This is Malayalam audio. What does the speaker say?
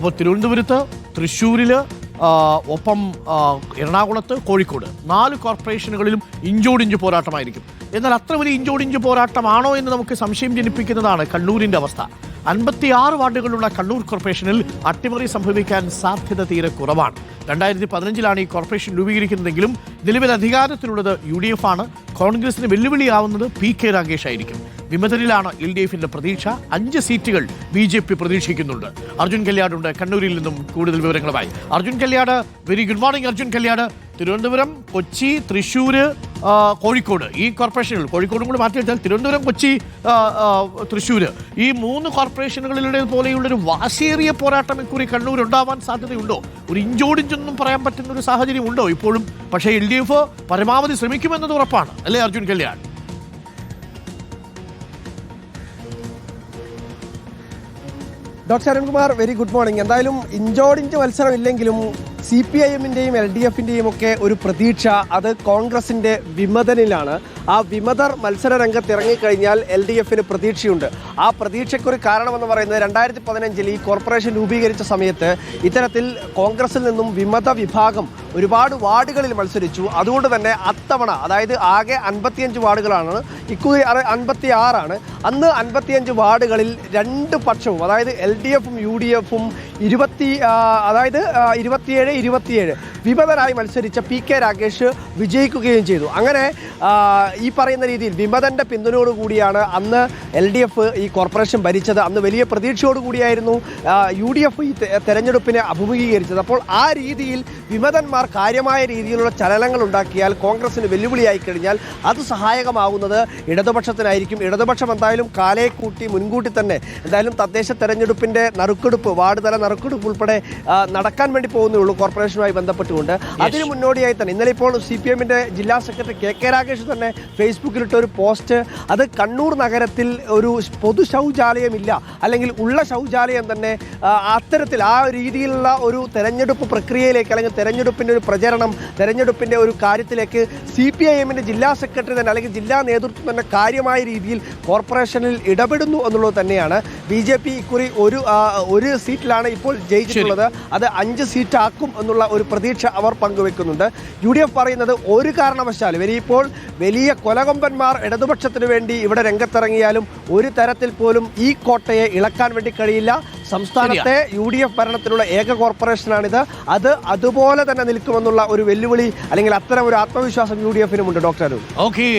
അപ്പോൾ തിരുവനന്തപുരത്ത് തൃശ്ശൂരിൽ ഒപ്പം എറണാകുളത്ത് കോഴിക്കോട്. നാല് കോർപ്പറേഷനുകളിലും ഇഞ്ചോടിഞ്ച് പോരാട്ടമായിരിക്കും. എന്നാൽ അത്ര വലിയ ഇഞ്ചോടിഞ്ച് പോരാട്ടമാണോ എന്ന് നമുക്ക് സംശയം ജനിപ്പിക്കുന്നതാണ് കണ്ണൂരിന്റെ അവസ്ഥ. അൻപത്തിയാറ് വാർഡുകളുള്ള കണ്ണൂർ കോർപ്പറേഷനിൽ അട്ടിമറി സംഭവിക്കാൻ സാധ്യത തീരെ കുറവാണ്. രണ്ടായിരത്തി പതിനഞ്ചിലാണ് ഈ കോർപ്പറേഷൻ രൂപീകരിക്കുന്നതെങ്കിലും നിലവിൽ അധികാരത്തിലുള്ളത് യു ഡി എഫ് ആണ്. കോൺഗ്രസിന് വെല്ലുവിളിയാവുന്നത് പി കെ രാഗേഷ് ആയിരിക്കും. വിമതരിലാണ് എൽ ഡി എഫിന്റെ പ്രതീക്ഷ. അഞ്ച് സീറ്റുകൾ ബി ജെ പി പ്രതീക്ഷിക്കുന്നുണ്ട്. അർജുൻ കല്യാടുണ്ട് കണ്ണൂരിൽ നിന്നും കൂടുതൽ വിവരങ്ങളുമായി. Arjun Kalyad very good morning Arjun Kalyad. Thiruvananthapuram Kochi Thrissur Kozhikode. ഈ കോർപ്പറേഷനുകൾ കോഴിക്കോടും കൂടി മാറ്റി വെച്ചാൽ തിരുവനന്തപുരം കൊച്ചി ആ, ഈ മൂന്ന് കോർപ്പറേഷനുകളിലൂടെ പോലെയുള്ളൊരു വാശിയേറിയ പോരാട്ടം ഇക്കുറി കണ്ണൂർ ഉണ്ടാവാൻ സാധ്യതയുണ്ടോ? ഒരു ഇഞ്ചോടിഞ്ചൊന്നും പറയാൻ പറ്റുന്ന ഒരു സാഹചര്യം ഉണ്ടോ ഇപ്പോഴും? പക്ഷേ എൽ ഡി എഫ് പരമാവധി ശ്രമിക്കുമെന്നത് ഉറപ്പാണ്. അല്ലേ Arjun Kalyan doctor Arunkumar very good morning എന്തായാലും ഇഞ്ചോടിഞ്ച് മത്സരം ഇല്ലെങ്കിലും സി പി ഐ എമ്മിന്റെയും എൽ ഡി എഫിന്റെയും ഒക്കെ ഒരു പ്രതീക്ഷ. അത് കോൺഗ്രസിന്റെ വിമതനിലാണ്. ആ വിമതർ മത്സര രംഗത്ത് ഇറങ്ങിക്കഴിഞ്ഞാൽ എൽ ഡി എഫിന് പ്രതീക്ഷയുണ്ട്. ആ പ്രതീക്ഷയ്ക്കൊരു കാരണമെന്ന് പറയുന്നത് രണ്ടായിരത്തി പതിനഞ്ചിൽ ഈ കോർപ്പറേഷൻ രൂപീകരിച്ച സമയത്ത് ഇത്തരത്തിൽ കോൺഗ്രസിൽ നിന്നും വിമത വിഭാഗം ഒരുപാട് വാർഡുകളിൽ മത്സരിച്ചു. അതുകൊണ്ട് തന്നെ അത്തവണ അതായത് ആകെ അൻപത്തിയഞ്ച് വാർഡുകളാണ് ഇക്കുറി അൻപത്തി ആറാണ് അന്ന് അൻപത്തിയഞ്ച് വാർഡുകളിൽ രണ്ട് പക്ഷവും അതായത് എൽ ഡി എഫും യു ഡി എഫും ഇരുപത്തി അതായത് ഇരുപത്തിയേഴ് ഇരുപത്തിയേഴ് വിമതരായി മത്സരിച്ച പി കെ രാകേഷ് വിജയിക്കുകയും ചെയ്തു. അങ്ങനെ ഈ പറയുന്ന രീതിയിൽ വിമതന്റെ പിന്തുണയോട് കൂടിയാണ് അന്ന് എൽ ഡി എഫ് ഈ കോർപ്പറേഷൻ ഭരിച്ചത്. അന്ന് വലിയ പ്രതീക്ഷയോട് കൂടിയായിരുന്നു യു ഡി എഫ് ഈ തെരഞ്ഞെടുപ്പിനെ അഭിമുഖീകരിച്ചത്. അപ്പോൾ ആ രീതിയിൽ വിമതന്മാർ കാര്യമായ രീതിയിലുള്ള ചലനങ്ങൾ ഉണ്ടാക്കിയാൽ കോൺഗ്രസിന് വെല്ലുവിളിയായി കഴിഞ്ഞാൽ അത് സഹായകമാകുന്നത് ഇടതുപക്ഷത്തിനായിരിക്കും. ഇടതുപക്ഷം എന്തായാലും കാലയെ കൂട്ടി മുൻകൂട്ടി തന്നെ എന്തായാലും തദ്ദേശ തെരഞ്ഞെടുപ്പിന്റെ നറുക്കെടുപ്പ് വാർഡ് തല നറുക്കെടുപ്പ് ഉൾപ്പെടെ നടക്കാൻ വേണ്ടി പോകുന്നേ ഉള്ളൂ കോർപ്പറേഷനുമായി ബന്ധപ്പെട്ടുകൊണ്ട്. അതിന് മുന്നോടിയായി തന്നെ ഇന്നലെ ഇപ്പോൾ സി പി എമ്മിന്റെ ജില്ലാ സെക്രട്ടറി കെ കെ രാകേഷ് തന്നെ ഫേസ്ബുക്കിലിട്ട ഒരു പോസ്റ്റ്. അത് കണ്ണൂർ നഗരത്തിൽ ഒരു പൊതു ശൗചാലയമില്ല അല്ലെങ്കിൽ ഉള്ള ശൗചാലയം തന്നെ അത്തരത്തിൽ ആ രീതിയിലുള്ള ഒരു തെരഞ്ഞെടുപ്പ് പ്രക്രിയയിലേക്ക് അല്ലെങ്കിൽ തെരഞ്ഞെടുപ്പിന്റെ ഒരു പ്രചരണം തെരഞ്ഞെടുപ്പിന്റെ ഒരു കാര്യത്തിലേക്ക് സി പി ഐ എമ്മിന്റെ ജില്ലാ സെക്രട്ടറി തന്നെ അല്ലെങ്കിൽ ജില്ലാ നേതൃത്വം തന്നെ കാര്യമായ രീതിയിൽ കോർപ്പറേഷനിൽ ഇടപെടുന്നു എന്നുള്ളത് തന്നെയാണ്. ബി ജെ പി ഇക്കുറി ഒരു ഒരു സീറ്റിലാണ് ഇപ്പോൾ ജയിച്ചിട്ടുള്ളത്. അത് അഞ്ച് സീറ്റാക്കും എന്നുള്ള ഒരു പ്രതീക്ഷ അവർ പങ്കുവെക്കുന്നുണ്ട്. യു ഡി എഫ് പറയുന്നത് ഒരു കാരണവശാലും ഇനിയിപ്പോൾ വലിയ കൊലകൊമ്പന്മാർ ഇടതുപക്ഷത്തിന് വേണ്ടി ഇവിടെ രംഗത്തിറങ്ങിയാലും ഒരു തരത്തിൽ പോലും ഈ കോട്ടയെ ഇളക്കാൻ വേണ്ടി കഴിയില്ല. സംസ്ഥാനത്തെ യു ഡി എഫ് ഭരണത്തിലുള്ള ഏക കോർപ്പറേഷനാണിത്. അത് അതുപോലെ തന്നെ നിൽക്കുമെന്നുള്ള ഒരു വെല്ലുവിളി അല്ലെങ്കിൽ അത്തരം ഒരു ആത്മവിശ്വാസം യു ഡി എഫിനുമുണ്ട്. ഡോക്ടർ അരുൺ. ഓക്കെ.